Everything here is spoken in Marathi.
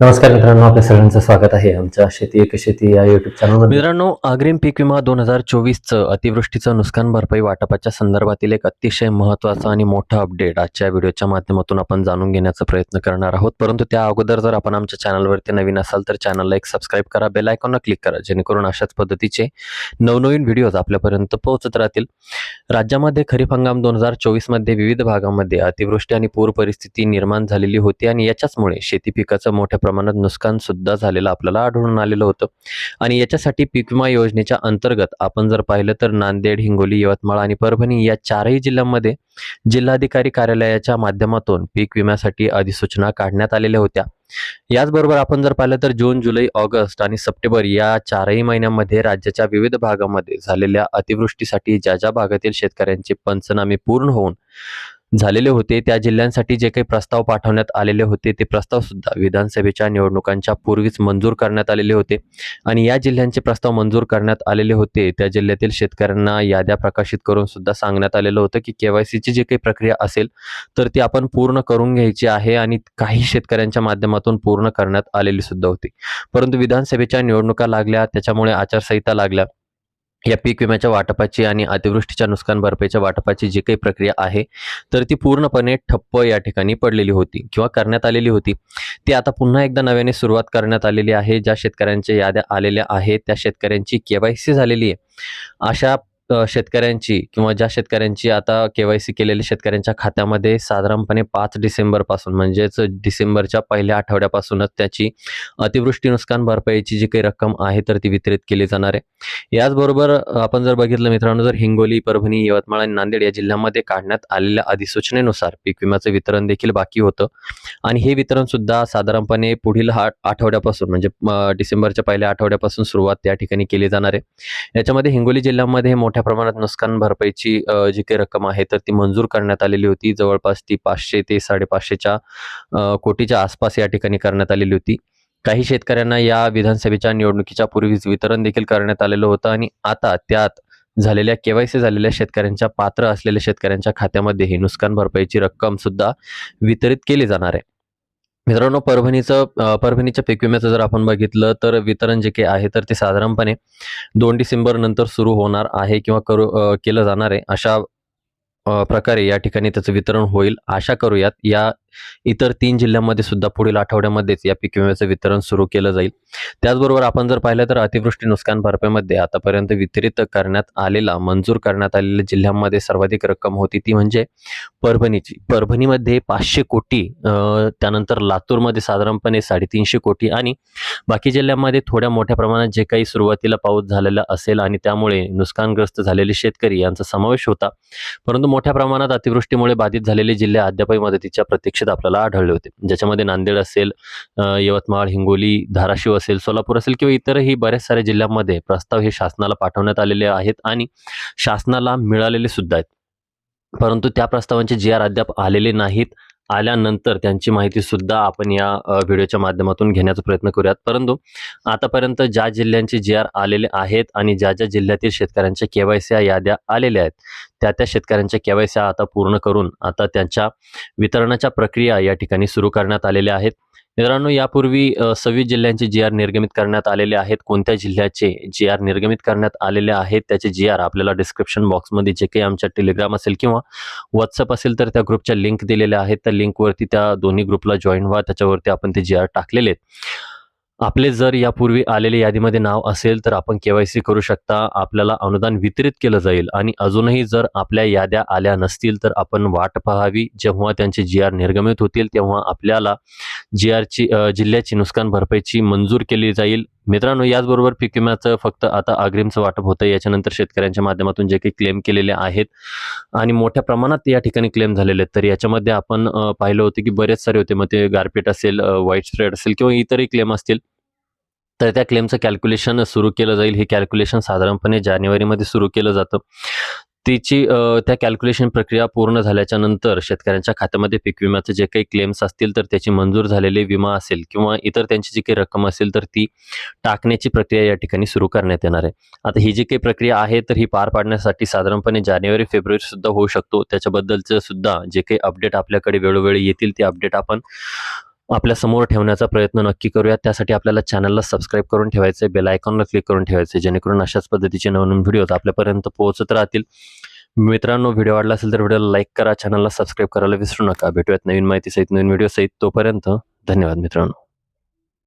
नमस्कार मित्रांनो आपल्या सगळ्यांचं स्वागत आहे. आमच्या शेती एक शेती या युट्यूब चॅनलमध्ये मित्रांनो अग्रिम पीक विमा दोन हजार चोवीसचं अतिवृष्टीचं नुकसान भरपाई वाटपाच्या संदर्भातील एक अतिशय महत्त्वाचा आणि मोठा अपडेट आजच्या व्हिडिओच्या माध्यमातून आपण जाणून घेण्याचा प्रयत्न करणार आहोत. परंतु त्या अगोदर जर आपण आमच्या चॅनलवरती नवीन असाल तर चॅनलला एक सबस्क्राईब करा बेल आयकॉनला क्लिक करा जेणेकरून अशाच पद्धतीचे नवनवीन व्हिडिओज आपल्यापर्यंत पोहोचत राहतील. राज्यामध्ये खरीप हंगाम दोन हजार चोवीसमध्ये विविध भागामध्ये अतिवृष्टी आणि पूर परिस्थिती निर्माण झालेली होती आणि याच्याचमुळे शेती पिकाचं मोठ्या प्रमाणात नुकसान सुद्धा झालेलं आपल्याला आढळून आलेलं होतं. आणि याच्यासाठी पीक विमा योजनेच्या अंतर्गत आपण जर पाहिलं तर नांदेड हिंगोली यवतमाळ आणि परभणी या चारही जिल्ह्यांमध्ये जिल्हाधिकारी कार्यालयाच्या माध्यमातून पीक विम्यासाठी अधिसूचना काढण्यात आलेल्या होत्या. याचबरोबर आपण जर पाहिलं तर जून जुलै ऑगस्ट आणि सप्टेंबर या चारही महिन्यांमध्ये राज्याच्या विविध भागामध्ये झालेल्या अतिवृष्टीसाठी ज्या ज्या भागातील शेतकऱ्यांचे पंचनामे पूर्ण होऊन झालेले होते. त्या जिल्ह्यांसाठी जे काही प्रस्ताव पाठवण्यात आलेले होते ते प्रस्ताव सुद्धा विधानसभेच्या निवडणुकांच्या पूर्वीच मंजूर करण्यात आलेले होते. आणि या जिल्ह्यांचे प्रस्ताव मंजूर करण्यात आलेले होते त्या जिल्ह्यातील शेतकऱ्यांना याद्या प्रकाशित करून सुद्धा सांगण्यात आलेलं होतं की केवायसीची जी काही प्रक्रिया असेल तर ती आपण पूर्ण करून घ्यायची आहे आणि काही शेतकऱ्यांच्या माध्यमातून पूर्ण करण्यात आलेली सुद्धा होती. परंतु विधानसभेच्या निवडणुका लागल्या त्याच्यामुळे आचारसंहिता लागल्या. या पीक विम्याच्या वाटपाची आणि अतिवृष्टीच्या नुकसान भरपाईच्या वाटपाची जी काही प्रक्रिया आहे तर ती पूर्णपणे ठप्प या ठिकाणी पडलेली होती किंवा करण्यात आलेली होती. ती आता पुन्हा एकदा नव्याने सुरुवात करण्यात आलेली आहे. ज्या शेतकऱ्यांच्या याद्या आलेल्या आहेत त्या शेतकऱ्यांची केवायसी झालेली आहे. अशा शेतकऱ्यांची किंवा ज्या शेतकऱ्यांची आता केवायसी केलेल्या शेतकऱ्यांच्या खात्यामध्ये साधारणपणे पाच डिसेंबरपासून म्हणजेच डिसेंबरच्या पहिल्या आठवड्यापासूनच त्याची अतिवृष्टी नुकसान भरपाईची जी काही रक्कम आहे तर ती वितरित केली जाणार आहे. याचबरोबर आपण जर बघितलं मित्रांनो जर हिंगोली परभणी यवतमाळ आणि नांदेड या जिल्ह्यामध्ये काढण्यात आलेल्या अधिसूचनेनुसार पीक विम्याचं वितरण देखील बाकी होतं. आणि हे वितरण सुद्धा साधारणपणे पुढील आठवड्यापासून म्हणजे डिसेंबरच्या पहिल्या आठवड्यापासून सुरुवात त्या ठिकाणी केली जाणार आहे. याच्यामध्ये हिंगोली जिल्ह्यामध्ये मोठ्या प्रमाणात नुकसान भरपाईची जी काही रक्कम आहे तर ती मंजूर करण्यात आलेली होती. जवळपास ती पाचशे ते साडेपाचशेच्या कोटीच्या आसपास या ठिकाणी करण्यात आलेली होती. काही शेतकऱ्यांना या विधानसभेच्या निवडणुकीच्या पूर्वीच वितरण देखील करण्यात आलेलं होतं आणि आता त्यात झालेल्या केवायसी झालेल्या शेतकऱ्यांच्या पात्र असलेल्या शेतकऱ्यांच्या खात्यामध्ये ही नुकसान भरपाईची रक्कम सुद्धा वितरित केली जाणार आहे. मित्रांनो परभणीचं परभणीच्या पीक विम्याचं जर आपण बघितलं तर वितरण जे काही आहे तर ते साधारणपणे दोन डिसेंबर नंतर सुरू होणार आहे किंवा करू केलं जाणार आहे. अशा प्रकारे या ठिकाणी त्याचं वितरण होईल. आशा करूयात या इतर तीन जिल्ह्यांमध्ये सुद्धा पुढील आठवड्यामध्येच या पीक विम्याचं वितरण सुरू केलं जाईल. त्याचबरोबर आपण जर पाहिलं तर अतिवृष्टी नुकसान भरपाईमध्ये आतापर्यंत वितरित करण्यात आलेला मंजूर करण्यात आलेल्या जिल्ह्यांमध्ये सर्वाधिक रक्कम होती ती म्हणजे परभणीची. परभणीमध्ये पाचशे कोटी त्यानंतर लातूरमध्ये साधारणपणे साडेतीनशे कोटी आणि बाकी जिल्ह्यांमध्ये थोड्या मोठ्या प्रमाणात जे काही सुरुवातीला पाऊस झालेला असेल आणि त्यामुळे नुकसानग्रस्त झालेले शेतकरी यांचा समावेश होता. परंतु मोठ्या प्रमाणात अतिवृष्टीमुळे बाधित झालेले जिल्हे अद्यापही मदतीच्या प्रतीक्षेत आपल्याला आढळले होते. ज्याच्यामध्ये नांदेड असेल यवतमाळ हिंगोली धाराशिव असेल सोलापूर असेल किंवा इतरही बऱ्याच साऱ्या जिल्ह्यांमध्ये प्रस्ताव हे शासनाला पाठवण्यात आलेले आहेत आणि शासनाला मिळालेले सुद्धा आहेत. परंतु त्या प्रस्तावांचे जी आर अद्याप आलेले नाहीत. आल्यानंतर त्यांची माहितीसुद्धा आपण या व्हिडिओच्या माध्यमातून घेण्याचा प्रयत्न करूयात. परंतु आतापर्यंत ज्या जिल्ह्यांचे जी आर आलेले आहेत आणि ज्या ज्या जिल्ह्यातील शेतकऱ्यांच्या केवायसी याद्या आलेल्या आहेत त्या त्या शेतकऱ्यांच्या केवायसी आता पूर्ण करून आता त्यांच्या वितरणाच्या प्रक्रिया या ठिकाणी सुरू करण्यात आलेल्या आहेत. मित्रांनो यापूर्वी सव्वीस जिल्ह्यांचे जी आर निर्गमित करण्यात आलेले आहेत. कोणत्या जिल्ह्याचे जी आर निर्गमित करण्यात आलेले आहेत त्याचे जी आर आपल्याला डिस्क्रिप्शन बॉक्समध्ये जे काही आमच्या टेलिग्राम असेल किंवा व्हॉट्सअप असेल तर त्या ग्रुपच्या लिंक दिलेल्या आहेत. त्या लिंकवरती त्या दोन्ही ग्रुपला जॉईन व्हा. त्याच्यावरती आपण ते जी आर टाकलेले आहेत. आपले जर यापूर्वी आलेल्या यादीमध्ये नाव असेल तर आपण केवायसी करू शकता. आपल्याला अनुदान वितरित केलं जाईल आणि अजूनही जर आपल्या याद्या आल्या नसतील तर आपण वाट पाहावी. जेव्हा त्यांचे जी आर निर्गमित होतील तेव्हा आपल्याला जी आरची जिल्ह्याची नुकसान भरपाईची मंजूर केली जाईल. मित्रांनो याचबरोबर पीक विम्याचं फक्त आता अग्रिमचं वाटप होतं याच्यानंतर शेतकऱ्यांच्या माध्यमातून जे काही क्लेम केलेले आहेत आणि मोठ्या प्रमाणात या ठिकाणी क्लेम झालेले आहेत. तर याच्यामध्ये आपण पाहिलं होतं की बरेच सारे होते. मग ते गारपीट असेल व्हाईट स्प्रेड असेल किंवा इतरही क्लेम असतील. तर त्या क्लेमचं कॅल्क्युलेशन सुरू केलं जाईल. हे कॅल्क्युलेशन साधारणपणे जानेवारीमध्ये सुरू केलं जातं. तिची त्या कॅल्क्युलेशन प्रक्रिया पूर्ण झाल्याच्यानंतर शेतकऱ्यांच्या खात्यामध्ये पीक विम्याचे जे काही क्लेम्स असतील तर त्याची मंजूर झालेले विमा असेल किंवा इतर त्यांची जी काही रक्कम असेल तर ती टाकण्याची प्रक्रिया या ठिकाणी सुरू करण्यात येणार आहे. आता ही जी काही प्रक्रिया आहे तर ही पार पाडण्यासाठी साधारणपणे जानेवारी फेब्रुवारी सुद्धा होऊ शकतो. त्याच्याबद्दलचं सुद्धा जे काही अपडेट आपल्याकडे वेळोवेळी येतील ते अपडेट आपण आपल्यासमोर ठेवण्याचा प्रयत्न नक्की करूया त्यासाठी आपल्याला चॅनलला सबस्क्राईब करून ठेवायचे बेल आयकॉनला क्लिक करून ठेवायचे जेणेकरून अशाच पद्धतीचे नवनवीन व्हिडिओज आपल्यापर्यंत पोहोचत राहतील. मित्रांनो व्हिडिओ आवडला असेल तर व्हिडिओला लाईक करा चॅनलला सबस्क्राईब करायला विसरू नका. भेटूयात नवीन माहिती सहित नवीन व्हिडिओ सहित तोपर्यंत धन्यवाद मित्रांनो.